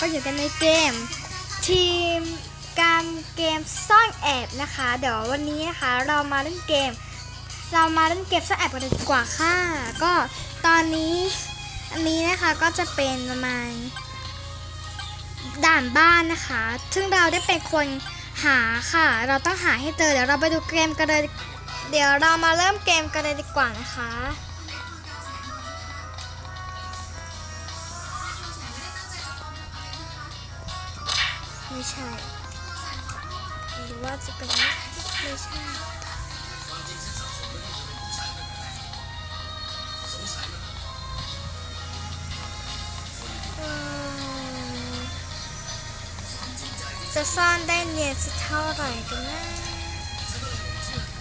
ก็อยู่กันในเกม ทีมการเกมซ่อนแอบนะคะ เดี๋ยววันนี้นะคะ เรามาเล่นเกม เรามาเล่นเกมซ่อนแอบกันดีกว่าค่ะ ก็ตอนนี้อันนี้นะคะก็จะเป็นประมาณด่านบ้านนะคะ ซึ่งเราได้เป็นคนหาค่ะ เราต้องหาให้เจอเดี๋ยวเราไปดูเกมกันเลยเดี๋ยวเรามาเริ่มเกมกันเลยดีกว่านะคะ ไม่ใช่ หรือว่าจะเป็นไม่ใช่จะซ่อนได้เนียนสักเท่าไหร่กันนะ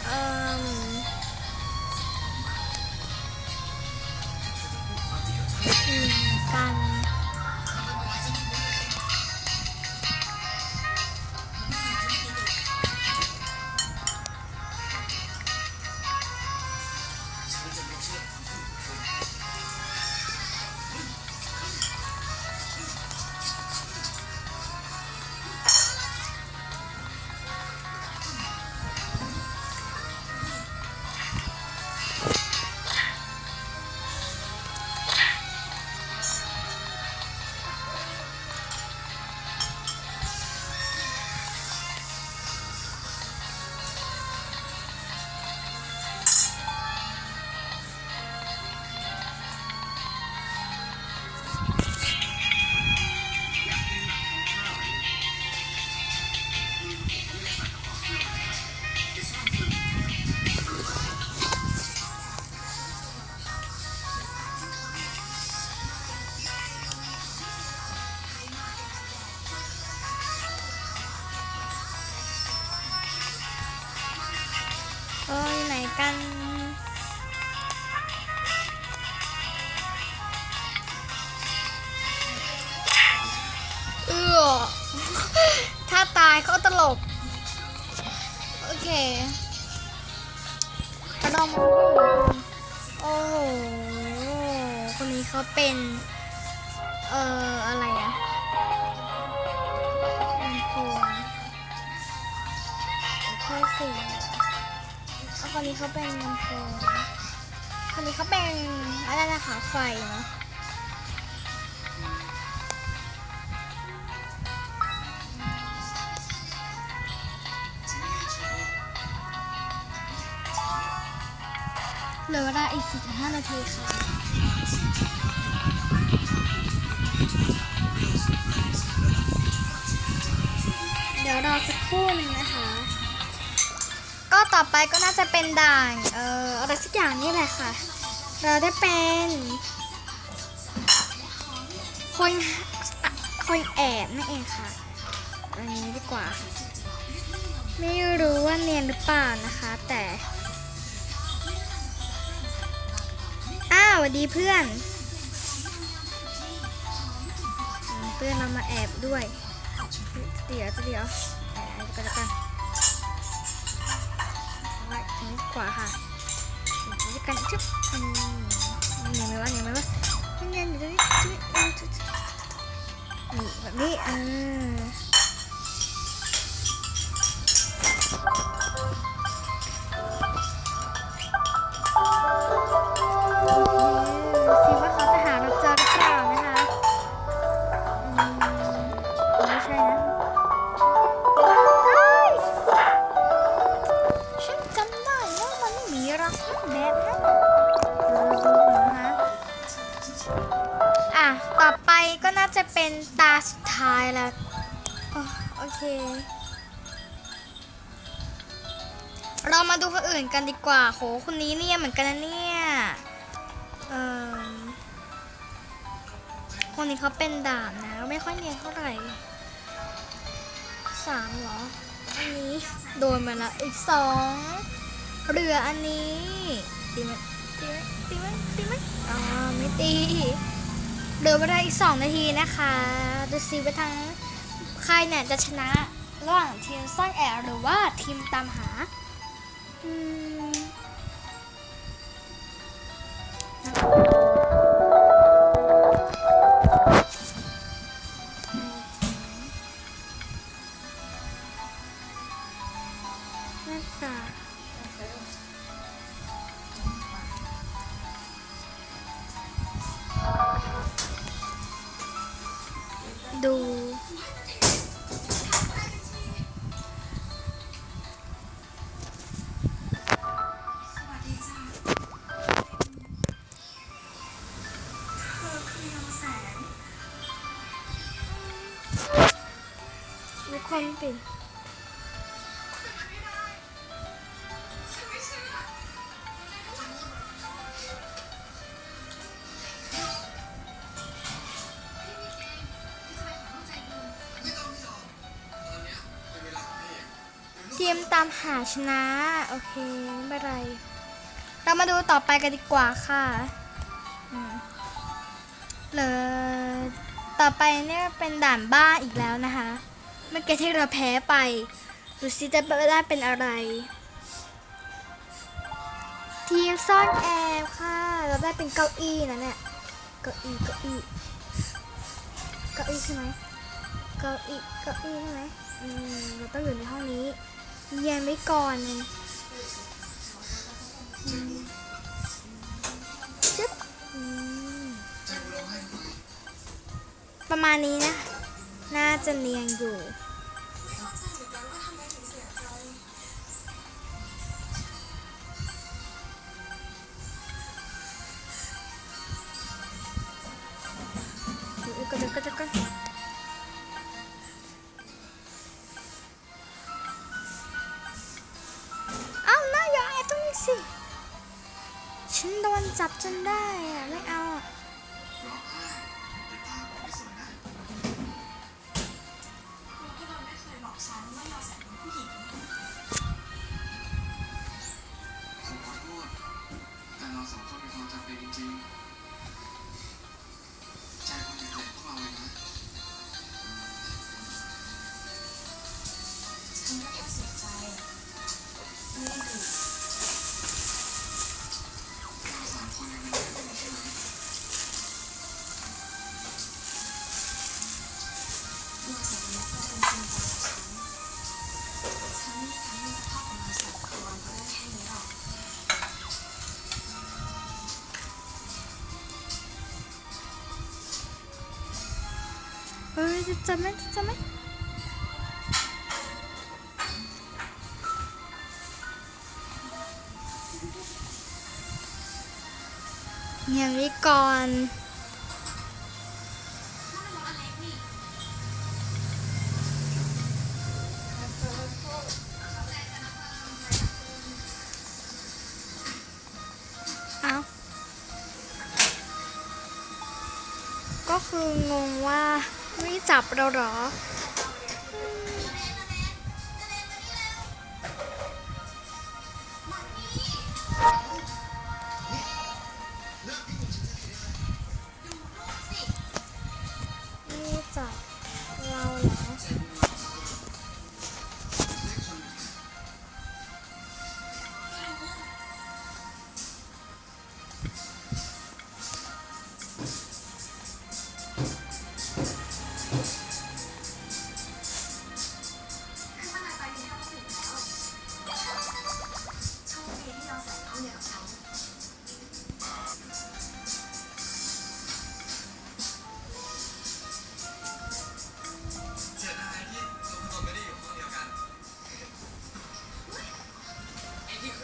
เอ่มอืมกัน กระดองมันก็เหโอ้โหคนนี้เขาเป็น เอ่อ อะไรอะลำโพงแค่สี่เอาคนนี้เขาเป็นลำโพงคนนี้เขาเป็นอะไรนะคะไฟเนาะ เหลือเวลาอีก 45 นาทีค่ะ เดี๋ยวรอสักครู่หนึ่งนะคะ ก็ต่อไปก็น่าจะเป็นด่านเอ่ออะไรสักอย่างนี่แหละค่ะ เราได้เป็นคนคนแอบนั่นเองค่ะ อันนี้ดีกว่า ไม่รู้ว่าเนียนหรือเปล่านะคะ แต่ อ้าวสวัสดีเพื่อน เพื่อนเรามาแอบด้วยเดี๋ยวเดี๋ยวแอบกันแล้วกันไว้ตรงขวาค่ะนี่กันชุบอืมเนียนไหมวะเนียไหมวะเนียนอยู่ตรงนี้นี่แบบนี้เออ เรามาดูคนอื่นกันดีกว่า โห คนนี้เนี่ยเหมือนกันนะเนี่ยเออคนนี้เขาเป็นดานนะ ไม่ค่อยเนียนเท่าไหร่สามเหรอ อันนี้โดนมาละอีกสองเรืออันนี้ตีไหมตีไหมตีไหมตีไหมอ๋อไม่ตีเหลือเวลาอีกสองนาทีนะคะดูซิว่าทั้งใครเนี่ยจะชนะระหว่างทีมซ่อนแอบหรือว่าทีมตามหา อื มีคนปิดทีมตามหาชนะ โอเค ไม่เป็นไร เรามาดูต่อไปกันดีกว่าค่ะอืมเลยต่อไปเนี่ยเป็นด่านบ้านอีกแล้วนะคะ เมื่อกี้ที่เราแพ้ไปดูซิจะได้เป็นอะไร ทีมซ่อนแอบค่ะ เราได้เป็นเก้าอี้นะเนี่ย เก้าอี้เก้าอี้ เก้าอี้ใช่ไหมเก้าอี้เก้าอี้ใช่ไหมอืมเราต้องอยู่ในห้องนี้เย็นไว้ก่อนจึ๊บประมาณนี้นะ น่าจะเนียงอยู่ ก็จะก็เอาหน้าอย่าแอบตรงนี้สิ ฉันโดนจับจนได้อะไม่เอาอะพี่โดนไม่เคยบอกฉันว่ายอแสงเป็นผู้หญิงขอโทษแต่เราสองคนมีความจำเป็นจริงๆ เฮ้ยจะจำไหมจะจำไหมเงียบไว้ก่อ เราหรอ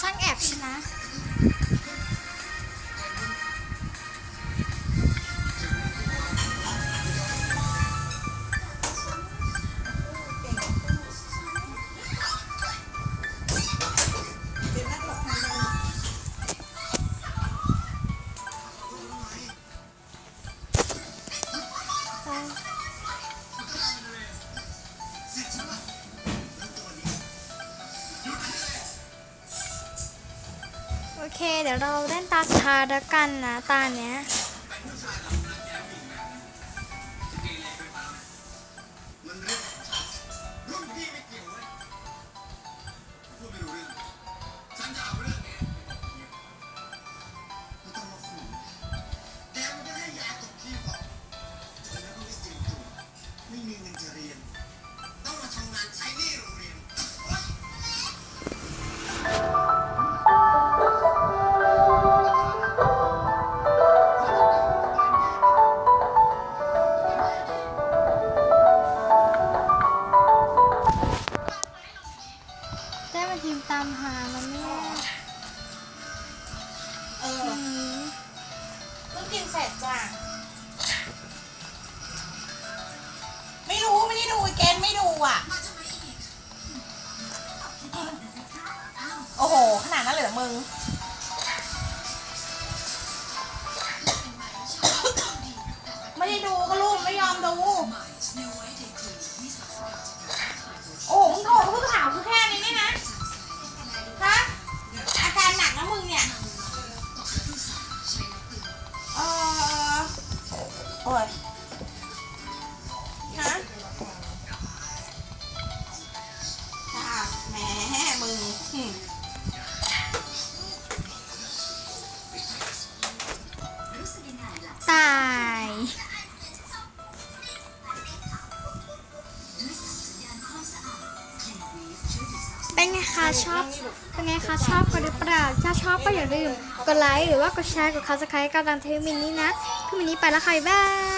ช่างแอบใช่ไห เคเดี๋ยวเราเล่นตาสุดท้ายแล้วกันนะ ตาเนี้ยามตามหามันเนี่ยเออือมเพิ่งกินเสร็จจ้ะไม่รู้ไม่ได้ดูเกณฑ์ไม่ดูอะ โอ้โห ขนาดนั้นเลยเหรอมึง ไม่ได้ดูก็ลูกไม่ยอมดู โอ้โหมึงโทรเพิ่งถามกูแค่นี้เนี่ยนะ อ้ยฮะแหมมึงตายเป็นไงคะชอบเป็นไงคะชอบกันหรือเปล่าถ้าชอบก็อย่าลืมกดไลค์หรือว่ากดแชร์กด subscribe กับดังเทวิมินนี่นะ คือมินนี่ไปแล้วค่ะบ๊ายบาย